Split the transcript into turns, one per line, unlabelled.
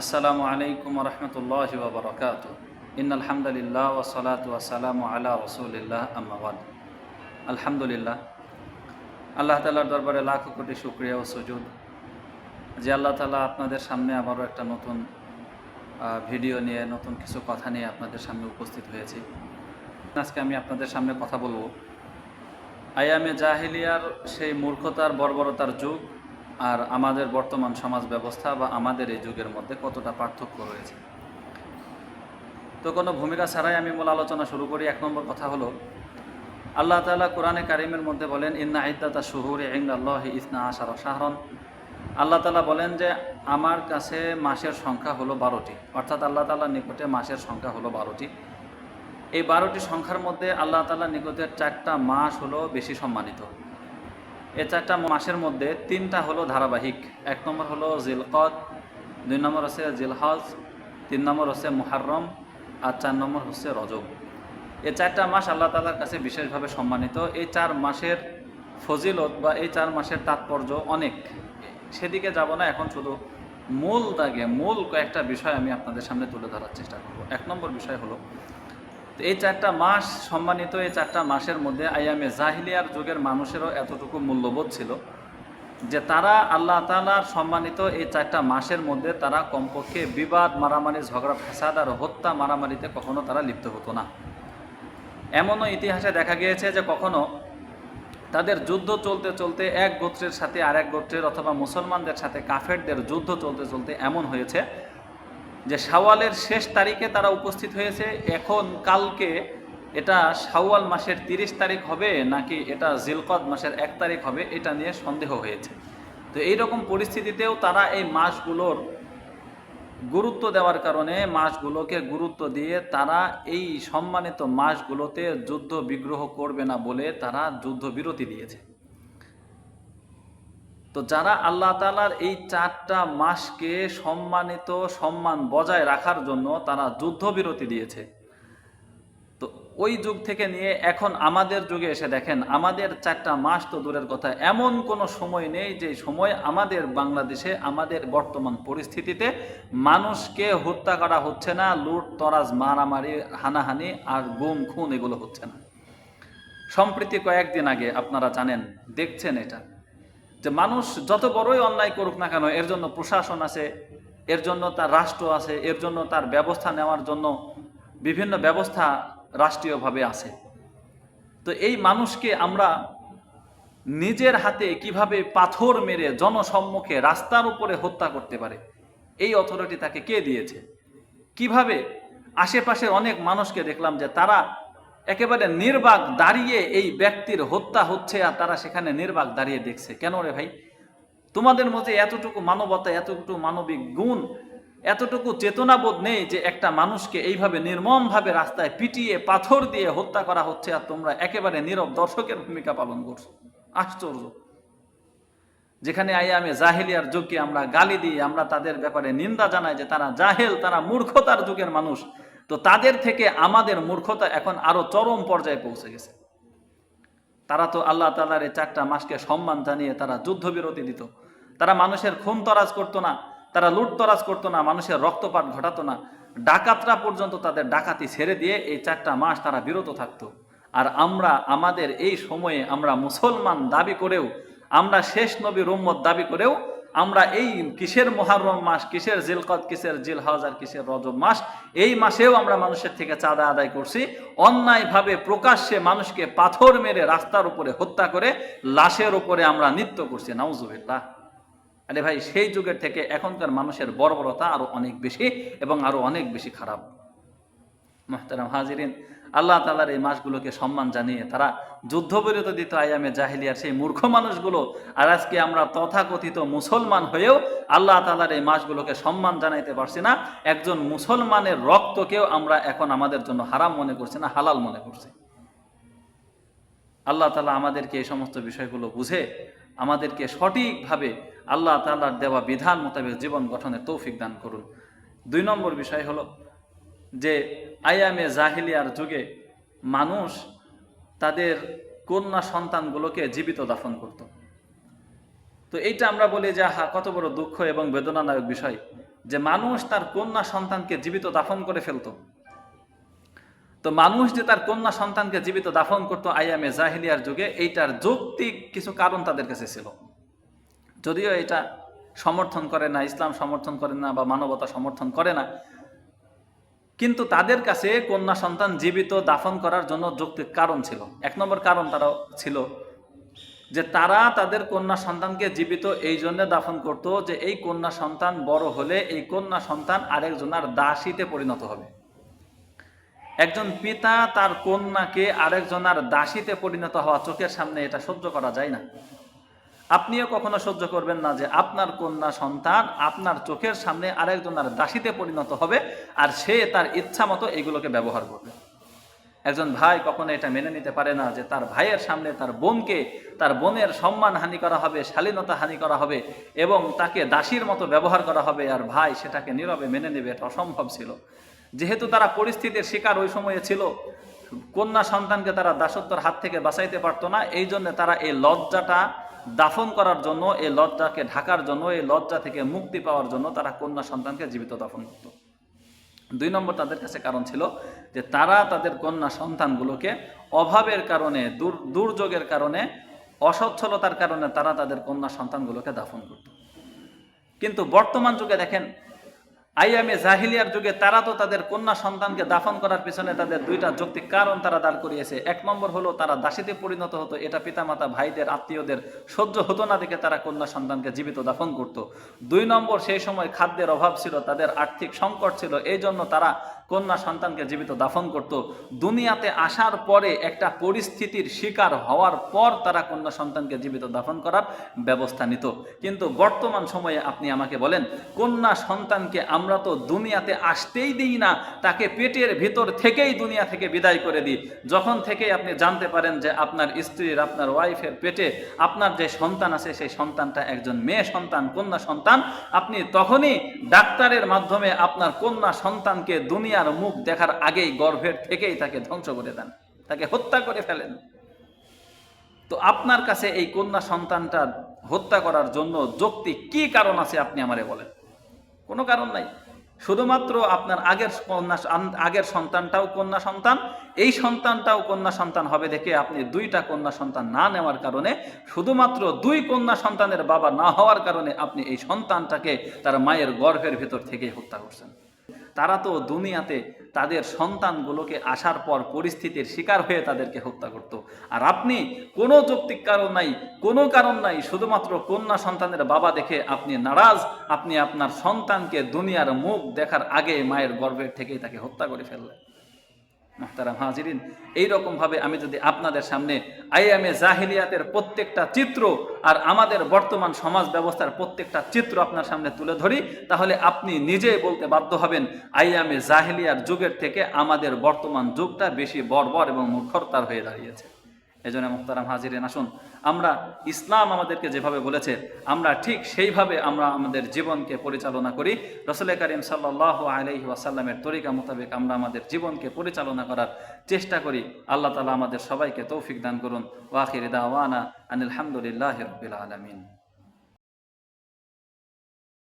আসসালামু আলাইকুম রহমতুল্লাহ বাবরকাত ইন আলহামদুলিল্লাহ ওসলাত ওয়াসালাম আলা রসুলিল্লাহ আম্মাবাদ আলহামদুলিল্লাহ। আল্লাহ তালার দরবারে লাখ কোটি শুক্রিয়া ও সুজুদ। যে আল্লাহ তালা আপনাদের সামনে আবারও একটা নতুন ভিডিও নিয়ে, নতুন কিছু কথা নিয়ে আপনাদের সামনে উপস্থিত হয়েছি। আজকে আমি আপনাদের সামনে কথা বলব। আয়ামে জাহিলিয়ার সেই মূর্খতার বর্বরতার যুগ আর আমাদের বর্তমান সমাজ ব্যবস্থা বা আমাদের এই যুগের মধ্যে কতটা পার্থক্য রয়েছে? তো কোনো ভূমিকা ছাড়াই আমি মূল আলোচনা শুরু করি। এক নম্বর কথা হলো, আল্লাহ তাআলা কোরআনে কারিমের মধ্যে বলেন, ইন্না ইদ্দাতা শুহুরে ইন্দাল্লাহি ইসনা আশার শাহরন। আল্লাহ তাআলা বলেন যে, আমার কাছে মাসের সংখ্যা হলো বারোটি। অর্থাৎ আল্লাহ তাআলার নিকটে মাসের সংখ্যা হলো বারোটি। এই বারোটি সংখ্যার মধ্যে আল্লাহ তাআলার নিকটের চারটা মাস হলো বেশি সম্মানিত। এই চারটা মাসের মধ্যে তিনটা হলো ধারাবাহিক। এক নম্বর হলো জিলকদ, দুই নম্বর হচ্ছে জিলহজ, তিন নম্বর হচ্ছে মুহাররম, আর চার নম্বর হচ্ছে রজব। এ চারটা মাস আল্লাহ তালার কাছে বিশেষভাবে সম্মানিত। এই চার মাসের ফজিলত বা এই চার মাসের তাৎপর্য অনেক। সেদিকে যাব না, এখন শুধু মূল দাগে, মূল কয়েকটা বিষয় আমি আপনাদের সামনে তুলে ধরার চেষ্টা করব। এক নম্বর বিষয় হলো তো এই চারটা মাস সম্মানিত এই চারটা মাসের মধ্যে আইয়ামে জাহিলিয়ার যুগের মানুষেরও এতটুকু মূল্যবোধ ছিল যে তারা আল্লাহ তালার সম্মানিত এই চারটা মাসের মধ্যে তারা কমপক্ষে বিবাদ, মারামারি, ঝগড়া ফেসাদ আর হত্যা মারামারিতে কখনো তারা লিপ্ত হতো না। এমনও ইতিহাসে দেখা গিয়েছে যে কখনো তাদের যুদ্ধ চলতে চলতে এক গোত্রের সাথে আরেক গোত্রের অথবা মুসলমানদের সাথে কাফেরদের যুদ্ধ চলতে চলতে এমন হয়েছে যে শাওয়ালের শেষ তারিখে তারা উপস্থিত হয়েছে, এখন কালকে এটা শাওয়াল মাসের তিরিশ তারিখ হবে নাকি এটা জিলকদ মাসের এক তারিখ হবে এটা নিয়ে সন্দেহ হয়েছে। তো এইরকম পরিস্থিতিতেও তারা এই মাসগুলোর গুরুত্ব দেওয়ার কারণে মাসগুলোকে গুরুত্ব দিয়ে তারা এই সম্মানিত মাসগুলোতে যুদ্ধ বিগ্রহ করবে না বলে তারা যুদ্ধ বিরতি দিয়েছে। তো যারা আল্লাহ তালার এই চারটা মাসকে সম্মানিত সম্মান বজায় রাখার জন্য তারা যুদ্ধবিরতি দিয়েছে। তো ওই যুগ থেকে নিয়ে এখন আমাদের যুগে এসে দেখেন, আমাদের চারটা মাস তো দূরের কথা। এমন কোনো সময় নেই যে সময় আমাদের বাংলাদেশে, আমাদের বর্তমান পরিস্থিতিতে মানুষকে হত্যা করা হচ্ছে না, লুট, তরাজ, মারামারি, হানাহানি আর গুম, খুন এগুলো হচ্ছে না। সম্প্রতি কয়েকদিন আগে আপনারা জানেন, দেখছেন এটা। যে মানুষ যত বড়ই অন্যায় করুক না কেন, এর জন্য প্রশাসন আছে, এর জন্য তার রাষ্ট্র আছে, এর জন্য তার ব্যবস্থা নেওয়ার জন্য বিভিন্ন ব্যবস্থা রাষ্ট্রীয়ভাবে আছে। তো এই মানুষকে আমরা নিজের হাতে কীভাবে পাথর মেরে জনসম্মুখে রাস্তার উপরে হত্যা করতে পারে, এই অথরিটি তাকে কে দিয়েছে? কীভাবে? আশেপাশে অনেক মানুষকে দেখলাম যে তারা একেবারে নির্বাক দাঁড়িয়ে এই ব্যক্তির হত্যা হচ্ছে আর তারা সেখানে নির্বাক দাঁড়িয়ে দেখছে। কেন রে ভাই? তোমাদের মধ্যে এতটুকু মানবতা, এতটুকু মানবিক গুণ, এতটুকু চেতনাবোধ নেই যে একটা মানুষকে এইভাবে নির্মমভাবে রাস্তায় পিটিয়ে, পাথর দিয়ে হত্যা করা হচ্ছে আর তোমরা একেবারে নীরব দর্শকের ভূমিকা পালন করছ। আশ্চর্য। যেখানে আইয়ামে জাহেলিয়ার যুগকে আমরা গালি দিই, আমরা তাদের ব্যাপারে নিন্দা জানাই যে তারা জাহেল, তারা মূর্খতার যুগের মানুষ। তো তাদের থেকে আমাদের মূর্খতা এখন আরও চরম পর্যায়ে পৌঁছে গেছে। তারা তো আল্লাহ তালার এই চারটা মাসকে সম্মান জানিয়ে তারা যুদ্ধবিরতি দিত। তারা মানুষের খুন তরাজ করতো না, তারা লুট তরাজ করতো না, মানুষের রক্তপাত ঘটাতো না। ডাকাতরা পর্যন্ত তাদের ডাকাতি ছেড়ে দিয়ে এই চারটা মাস তারা বিরত থাকতো। আর আমরা, আমাদের এই সময়ে আমরা মুসলমান দাবি করেও, আমরা শেষ নবী রুম্মত দাবি করেও আমরা এই কিসের মহারম মাস, কিসের জিলকদ, কিসের জিলহজ আর কিসের রজব মাস, এই মাসেও আমরা মানুষের থেকে চাঁদা আদায় করছি। অন্যায়ভাবে প্রকাশ্যে মানুষকে পাথর মেরে রাস্তার উপরে হত্যা করে লাশের উপরে আমরা নৃত্য করছি, নাউজুবিল্লাহ। আরে ভাই, সেই যুগের থেকে এখনকার মানুষের বর্বরতা আরও অনেক বেশি এবং আরও অনেক বেশি খারাপ। মোহতারাম হাজিরিন। আল্লাহ তালার এই মাসগুলোকে সম্মান জানিয়ে তারা যুদ্ধবিরত দিত আয়ামে জাহিলিয়ার সেই মূর্খ মানুষগুলো। আর আজকে আমরা তথাকথিত মুসলমান হয়েও আল্লাহ তালার এই মাসগুলোকে সম্মান জানাইতে পারছি না। একজন মুসলমানের রক্তকেও আমরা এখন আমাদের জন্য হারাম মনে করছি না, হালাল মনে করছি। আল্লাহ তালা আমাদেরকে এই সমস্ত বিষয়গুলো বুঝে, আমাদেরকে সঠিকভাবে আল্লাহ তালার দেওয়া বিধান মোতাবেক জীবন গঠনের তৌফিক দান করুন। দুই নম্বর বিষয় হলো যে আয়ামে জাহিলিয়ার যুগে মানুষ তাদের কন্যা সন্তানগুলোকে জীবিত দাফন করত। তো এইটা আমরা বলি যে হা কত বড় দুঃখ এবং বেদনাদায়ক বিষয় যে মানুষ তার কন্যা সন্তানকে জীবিত দাফন করে ফেলতো। তো মানুষ যে তার কন্যা সন্তানকে জীবিত দাফন করতো আইয়ামে জাহিলিয়ার যুগে, এইটার যৌক্তিক কিছু কারণ তাদের কাছে ছিল। যদিও এটা সমর্থন করে না, ইসলাম সমর্থন করে না বা মানবতা সমর্থন করে না কিন্তু তাদের কাছে কন্যা সন্তান জীবিত দাফন করার জন্য যৌক্তিক কারণ ছিল। এক নম্বর কারণ তারা ছিল যে তারা তাদের কন্যা সন্তানকে জীবিত এই জন্য দাফন করত যে এই কন্যা সন্তান বড় হলে এই কন্যা সন্তান আরেকজনের দাসীতে পরিণত হবে। একজন পিতা তার কন্যাকে আরেকজনের দাসীতে পরিণত হওয়া চোখের সামনে এটা সহ্য করা যায় না। আপনিও কখনো সহ্য করবেন না যে আপনার কন্যা সন্তান আপনার চোখের সামনে আরেকজনের দাসীতে পরিণত হবে আর সে তার ইচ্ছা মতো এগুলোকে ব্যবহার করবে। একজন ভাই কখনো এটা মেনে নিতে পারে না যে তার ভাইয়ের সামনে তার বোনকে তার বোনের সম্মান হানি করা হবে, শালীনতা হানি করা হবে এবং তাকে দাসীর মতো ব্যবহার করা হবে আর ভাই সেটাকে নীরবে মেনে নেবে, এটা অসম্ভব ছিল। যেহেতু তারা পরিস্থিতির শিকার ওই সময়ে ছিল, কন্যা সন্তানকে তারা দাসত্বর হাত থেকে বাঁচাইতে পারতো না এই জন্য তারা এই লজ্জাটা দাফন করার জন্য, এই লজ্জাকে ঢাকার জন্য, এই লজ্জা থেকে মুক্তি পাওয়ার জন্য তারা কন্যা সন্তানকে জীবিত দাফন করত। দুই নম্বর তাদের কাছে কারণ ছিল যে তারা তাদের কন্যা সন্তানগুলোকে অভাবের কারণে, দুর, দুর্যোগের কারণে, অসচ্ছলতার কারণে তারা তাদের কন্যা সন্তানগুলোকে দাফন করত। কিন্তু বর্তমান যুগে দেখেন আইয়ামে জাহিলিয়ার যুগে তারা তো তাদের কন্যা সন্তানকে দাফন করার পিছনে তাদের দুইটা যৌক্তিক কারণ তারা দাঁড় করিয়েছে। এক নম্বর হলো তারা দাসীতে পরিণত হতো, এটা পিতামাতা, ভাইদের, আত্মীয়দের সহ্য হতো না দেখে তারা কন্যা সন্তানকে জীবিত দাফন করত। দুই নম্বর সেই সময় খাদ্যের অভাব ছিল, তাদের আর্থিক সংকট ছিল এই জন্য তারা কন্যা সন্তানকে জীবিত দাফন করত। দুনিয়াতে আসার পরে একটা পরিস্থিতির শিকার হওয়ার পর তারা কন্যা সন্তানকে জীবিত দাফন করার ব্যবস্থা নিত। কিন্তু বর্তমান সময়ে আপনি আমাকে বলেন, কন্যা সন্তানকে আমরা তো দুনিয়াতে আসতেই দিই না, তাকে পেটের ভিতর থেকেই দুনিয়া থেকে বিদায় করে দিই। যখন থেকে আপনি জানতে পারেন যে আপনার স্ত্রীর, আপনার ওয়াইফের পেটে আপনার যে সন্তান আছে, সেই সন্তানটা একজন মেয়ে সন্তান, কন্যা সন্তান, আপনি তখনই ডাক্তারের মাধ্যমে আপনার কন্যা সন্তানকে দুনিয়ার মুখ দেখার আগেই গর্ভের থেকেই তাকে ধ্বংস করে দেন। তাকে হত্যা করে ফেলেন। তো আপনার কাছে এই কন্যা সন্তানটা হত্যা করার জন্য যৌক্তিক কি কারণ আছে আপনি আমারে বলেন? কোনো কারণ নাই। শুধুমাত্র আপনার আগের কন্যা আগের সন্তানটাও কন্যা সন্তান, এই সন্তানটাও কন্যা সন্তান হবে দেখে আপনি দুইটা কন্যা সন্তান না নেওয়ার কারণে, শুধুমাত্র দুই কন্যা সন্তানের বাবা না হওয়ার কারণে আপনি এই সন্তানটাকে তার মায়ের গর্ভের ভেতর থেকে হত্যা করছেন। তারা তো দুনিয়াতে তাদের সন্তানগুলোকে আসার পর পরিস্থিতির শিকার হয়ে তাদেরকে হত্যা করত। আর আপনি কোনো যৌক্তিক কারণ নাই, কোনো কারণ নাই, শুধুমাত্র কন্যা সন্তানের বাবা দেখে আপনি নারাজ, আপনি আপনার সন্তানকে দুনিয়ার মুখ দেখার আগে মায়ের গর্ভের থেকেই তাকে হত্যা করে ফেললেন। মোহতারাম হাজিরিন, এইরকমভাবে আমি যদি আপনাদের সামনে আইএমএ জাহিলিয়াতের প্রত্যেকটা চিত্র আর আমাদের বর্তমান সমাজ ব্যবস্থার প্রত্যেকটা চিত্র আপনার সামনে তুলে ধরি, তাহলে আপনি নিজেই বলতে বাধ্য হবেন আইএমএ জাহিলিয়ার যুগের থেকে আমাদের বর্তমান যুগটা বেশি বর্বর এবং মুখরতার হয়ে দাঁড়িয়েছে। এজন্য মুক্তারাম হাজিরেন, আসুন। আমরা ইসলাম আমাদেরকে যেভাবে বলেছে, আমরা ঠিক সেইভাবে আমরা আমাদের জীবনকে পরিচালনা করি। রসলে করিম সাল্লাহ আলহি ওয়াসাল্লামের তরিকা মোতাবেক আমরা আমাদের জীবনকে পরিচালনা করার চেষ্টা করি। আল্লাহ তালা আমাদের সবাইকে তৌফিক দান করুন। ওয়াখির দাওয়ানা আনিলহামদুলিল্লাহ রবিল আলমিন।